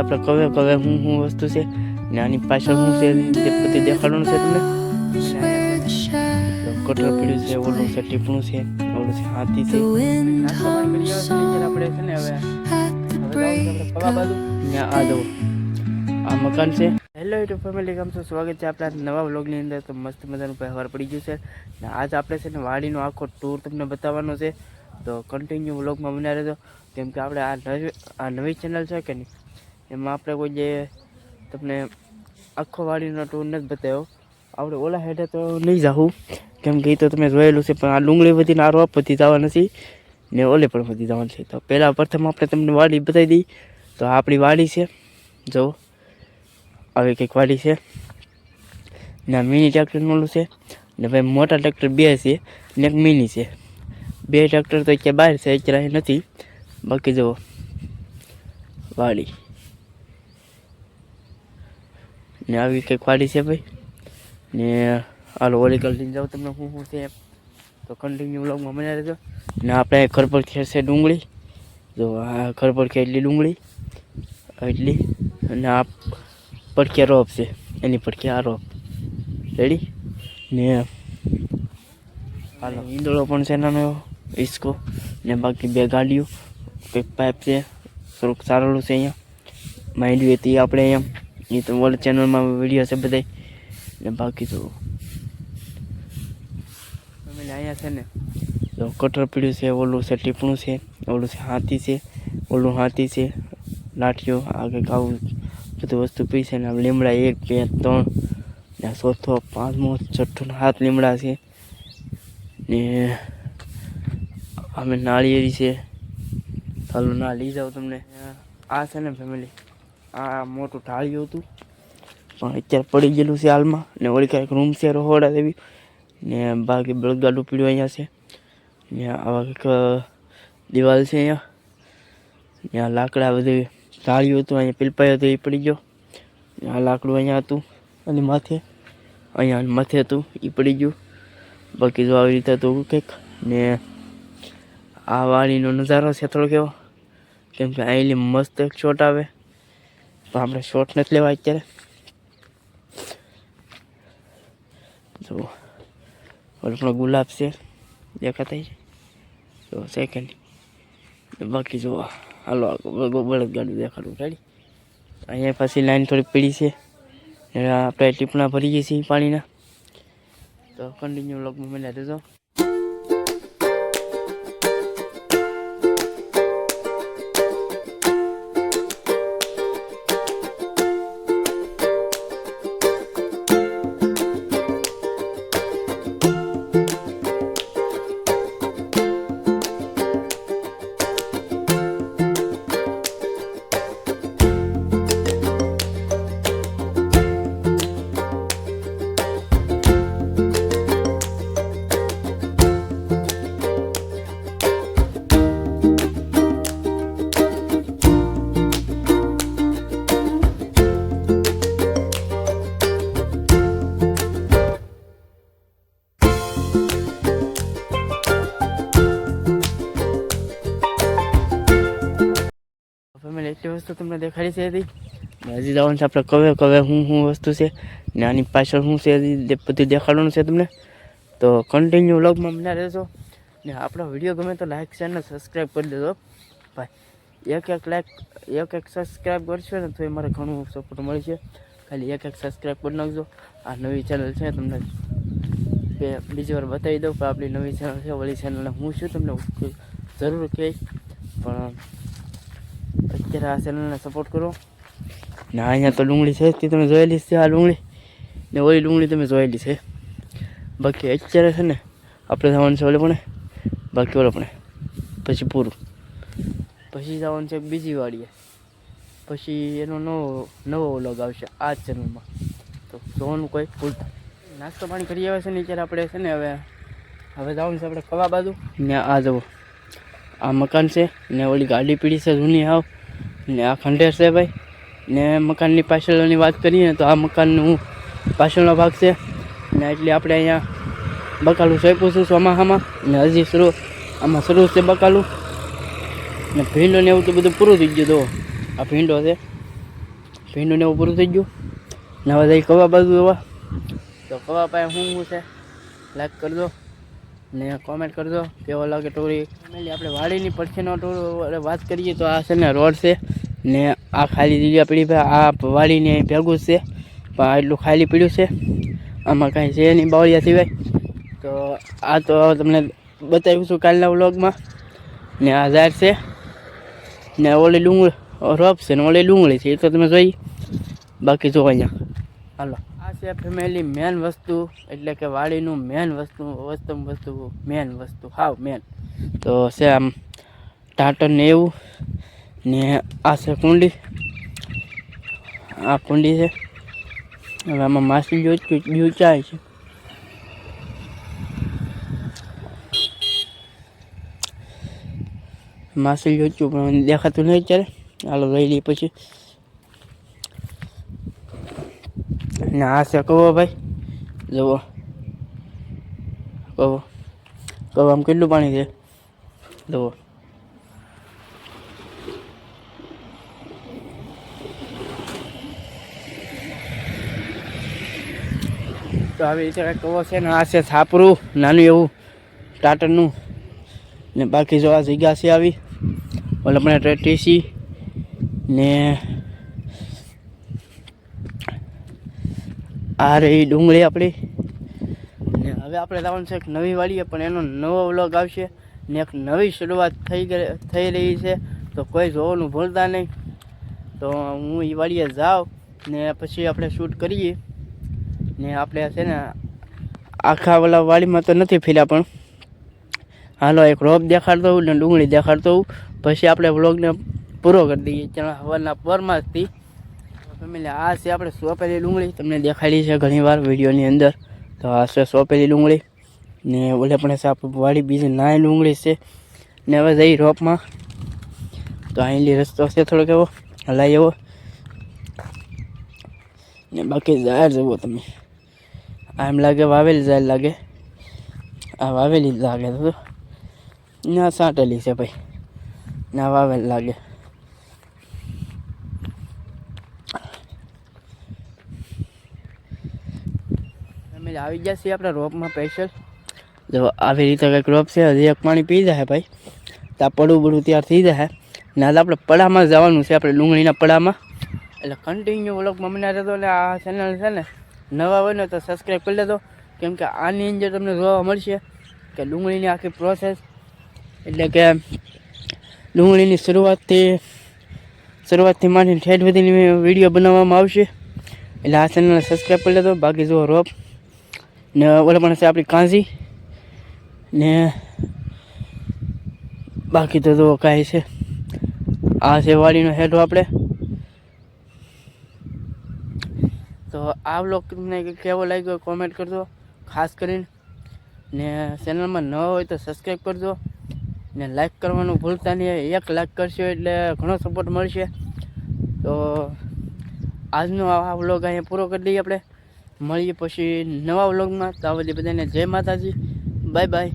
આપણે કવે કવે હું શું વસ્તુ છે ને આની પાછળ શું છે તે બધું દેખાડવાનું છે તમને. તો કટર પીડ્યું છે ઓલું છે ટીપણું છે ઓલું છે હાથી છે. આપણે છે ને હવે. આ જવું આ મકાન છે. હેલો યુટ્યુબ ફેમિલી કેમ છો? સ્વાગત છે આપણા નવા વ્લોગની અંદર. તો મસ્ત મજાનું પહેવાર પડી ગયું છે. ને આજ આપણે છે ને વાડીનો આખો ટૂર તમને બતાવવાનો છે. તો કન્ટિન્યુ વ્લોગમાં બનાવી રહેજો. કેમ કે આપણે આ નવી આ નવી ચેનલ છે કે નહીં? એમાં આપણે કોઈ જે તમને આખો વાડીનો ટૂર નથી બતાવ્યો. આપણે ઓલા હેડે તો નહીં જાઉં કેમ કે એ તો તમે જોયેલું છે, પણ આ ડુંગળી વધીને આ રોપ વધી જવા નથી ને ઓલે પણ વધી જવાનું છે. તો પહેલાં પ્રથમ આપણે તમને વાડી બતાવી દઈ. તો આ આપણી વાડી છે. જો, આવી કંઈક વાડી છે. ને આ મિની ટ્રેક્ટરનું ઓલું છે. ને ભાઈ મોટા ટ્રેક્ટર બે છે ને એક મિની છે. બે ટ્રેક્ટર તો અત્યારે બહાર છે, અત્યારે અહીં નથી. બાકી જુઓ, વાડી. ને આવી કંઈક વાડી છે ભાઈ. ને, હાલો ઓલી લઈને જાઉં તમને શું શું છે તો કન્ટિન્યુ વ્લોગમાં મજા રહેજો. ને આપણે ઘર પર ખેર છે ડુંગળી. જો, આ ઘર પર ખેડલી ડુંગળી. એટલી. અને આ પડખે રોપ છે. એની પડખે આ રોપ. રેડી ને, હાલો. ઈંદડો પણ છે નાનો એવો, ઈસકો. ને બાકી બે ગાડીઓ. કંઈક પાઇપ છે. થોડુંક સારેલું છે અહીંયા. માંડવી હતી આપણે અહીંયા. એ તો ઓલ ચેનલમાં વીડિયો છે બધાય ને બાકી તો ફેમિલી અહીંયા છે ને તો કટર પીડ્યું છે ઓલું છે ટીપણું છે ઓલું છે હાથી છે ઓલું હાથી છે લાઠીઓ આ કંઈક આવું બધું વસ્તુ પી છે ને આમ લીમડા એક બે ત્રણ ને આ ચોથો પાંચમો છઠ્ઠો ને સાત લીમડા છે ને અમે નાળિયેરી છે ચાલો ના લઈ જાઉં તમને આ છે ને ફેમિલી આ મોટું ઢાળ્યું હતું. પણ અત્યારે પડી ગયેલું છે હાલમાં. ને વળી કાંઈક રૂમ છે રોહોડા જેવી ને બાકી બળગાડું પીડ્યું અહીંયા છે. ને આવા કંઈક દિવાલ છે અહીંયા. ત્યાં લાકડા બધું ઢાળ્યું હતું, અહીંયા પીલપાઈ હતો, એ પડી ગયો. આ લાકડું અહીંયા હતું. અને માથે, અહીંયા માથે હતું, એ પડી ગયું. બાકી જો આવી રીતે હતું કંઈક. ને આ વાડીનો નજારો છે થોડો કેવો કેમ કે અહીંલી મસ્ત એક શોટ આવે. પણ આપણે શોર્ટ નથી લેવા અત્યારે. જુઓ. ઓલો ગુલાબ છે. દેખાતા છે. જો સેકન્ડ બાકી જુઓ. હાલો બળદ ગાડું દેખાડું. રેડી અહીંયા પાછી લાઈન થોડી પીળી છે. આપણે ટીપણા ભરી ગઈ છીએ પાણીના. તો કન્ટિન્યુ લોગમાં મને રહેજો. ફેમિલી એટલી વસ્તુ તમને દેખાડી છે હતી હજી જવાનું છે આપણે કવે કવે હું શું વસ્તુ છે. ને આની પાછળ શું છે બધું દેખાડવાનું છે તમને. તો કન્ટિન્યુ વ્લોગમાં મને રહેશો ને આપણો વીડિયો ગમે તો લાઈક શેર ને સબસ્ક્રાઈબ કરી દેજો. ભાઈ, એક એક લાઈક એક એક સબસ્ક્રાઈબ કરશો ને તો એ મારે ઘણું સપોર્ટ મળે છે. ખાલી એક એક સબસ્ક્રાઈબ કરી નાખજો. આ નવી ચેનલ છે તમને કે બીજી વાર બતાવી દઉં કે આપણી નવી ચેનલ છે વળી ચેનલને હું છું તમને જરૂર કહીશ. પણ અત્યારે આ ચેનલને સપોર્ટ કરો. ને અહીંયા તો ડુંગળી છે તે તમે જોયેલી છે આ ડુંગળી. ને ઓલી ડુંગળી તમે જોયેલી છે. બાકી અત્યારે છે ને આપણે જવાનું છે ઓલે પણ બાકી ઓલે પણ. પછી પૂરું. પછી જવાનું છે બીજી વાડીએ. પછી એનો નવો નવો વ્લોગ આવશે આ જ ચેનલમાં તો જોવાનું કોઈ ભૂલતા. નાસ્તો પાણી કરી આવે છે ને અત્યારે આપણે છે ને હવે હવે જવાનું છે આપણે કવા બાજુ. ને આ જવો આ મકાન છે ને ઓલી ગાડી પીડી છે જૂની આવ ને આ ખંડેર છે ભાઈ. ને મકાનની પાછળની વાત કરીએ તો આ મકાનનું પાછળનો ભાગ છે. ને એટલે આપણે અહીંયા બકાલું સોંપ્યું છે ચોમાસામાં ને હજી શરૂ, આમાં શરૂ છે બકાલું. ને ભીંડો ને એવું તો બધું પૂરું થઈ ગયું તો આ ભીંડો છે. ભીંડું ને એવું પૂરું થઈ ગયું. ને હવે જઈ કવા બાજુ એવા તો કવા પાસે શું શું છે? લાઈક કરજો. ને કોમેન્ટ કરજો, કેવો લાગે ટોળી ફેમિલી આપણે વાડીની પડખેનો ટોર વાત કરીએ તો આ છે ને રોડ છે. ને આ ખાલી જગ્યા પડી આ વાડીને ભેગું છે. પણ એટલું ખાલી પડ્યું છે. આમાં કાંઈ છે નહીં બાવળિયા સિવાય. તો આ તો તમને બતાવ્યું છું કાલના વ્લોગમાં. ને આ ઝાડ છે. ને ઓલી ડુંગળી, રોપ છે ને ઓલી ડુંગળી છે, એ તો તમે જોઈ. બાકી જો અહીંયા. હાલો. છે ફેમિલી મેન વસ્તુ, એટલે કે વાડીનું મેન વસ્તુ વસ્તુ વસ્તુ મેન વસ્તુ, હાવ મેન તો છે આમ ટાટર ને એવું, ને આ છે કુંડી. આ કુંડી છે. હવે આમાં માસી જો બીજું છે. માસી જોચું પણ દેખાતું નહીં અત્યારે. હાલો લઈ લઈએ પછી. ને આ છે કહો ભાઈ? જુઓ. કહો કહો, આમ કેટલું પાણી છે? જુઓ. તો આવી રીતે કહો છે ને, આ છે છાપરું, નાનું એવું ટાટરનું ને બાકી જો આ જગ્યા છે આવી, ઓલે આપણે ટીસી ને આ રહી ડુંગળી આપણી. ને હવે આપણે લાવવાનું છે એક નવી વાડીએ, પણ એનો નવો વ્લોગ આવશે ને એક નવી શરૂઆત થઈ થઈ રહી છે. તો કોઈ જોવાનું ભૂલતા નહીં. તો હું એ વાડીએ જાઉં ને પછી આપણે શૂટ કરીએ. ને આપણે છે ને આખા વાળા વાડીમાં તો નથી ફેર્યા પણ. હાલો, એક રોપ દેખાડતો હોઉં ને ડુંગળી દેખાડતો હોઉં. પછી આપણે વ્લોગને પૂરો કરી દઈએ. ત્યાં હવાના પરમાંથી ફેમિલી, આ છે આપણે સોપેલી ડુંગળી. તમને દેખાડી છે ઘણીવાર વિડીયોની અંદર. તો આ છે સોંપેલી ડુંગળી. ને ઓલે પણ વાડી, બીજી નાની ડુંગળી છે. ને હવે જઈ રોપમાં. તો અહીંલી રસ્તો છે થોડોક એવો હલાઈ એવો. ને બાકી જાહેર જવો તમે. આ એમ લાગે વાવેલી, જાહેર લાગે. આ વાવેલી જ લાગે તો. ના સાંટેલી છે ભાઈ. ના વાવેલ લાગે. અમે આવી ગયા છીએ આપણા રોપમાં સ્પેશિયલ જો આવી રીતે કંઈક રોપ છે હજી એક પાણી પી જાય ભાઈ ત્યાં પડું બડું તૈયાર થઈ જાય ને આજે આપણે પડામાં જવાનું છે આપણે ડુંગળીના પડામાં એટલે કન્ટિન્યુ વ્લોગમાં મને રહેતો એટલે આ ચેનલ છે ને નવા હોય ને તો સબસ્ક્રાઈબ કરી લેજો કેમ કે આની અંદર તમને જોવા મળશે કે ડુંગળીની આખી પ્રોસેસ એટલે કે ડુંગળીની શરૂઆતથી શરૂઆતથી માંડીને ઠેઠ સુધીની વીડિયો બનાવવામાં આવશે એટલે આ ચેનલને સબસ્ક્રાઈબ કરી લેજો બાકી જુઓ રોપ ને ઓલા પણ છે આપણી કાંજી ને બાકી તો જો કાંઈ છે. આ છે વાડીનો હેઠો આપણે. તો આ બ્લોગ તમને કેવો લાગ્યો કોમેન્ટ કરજો. ખાસ કરીને. ને ચેનલમાં ન હોય તો સબસ્ક્રાઈબ કરજો. ને લાઈક કરવાનું ભૂલતા નહીં. એક લાઈક કરશો એટલે ઘણો સપોર્ટ મળશે. તો આજનો આ બ્લોગ અહીંયા પૂરો કરી દઈએ આપણે. મળીએ પછી નવા વ્લોગમાં. તો આ બધી બધાને જય માતાજી. Bye bye.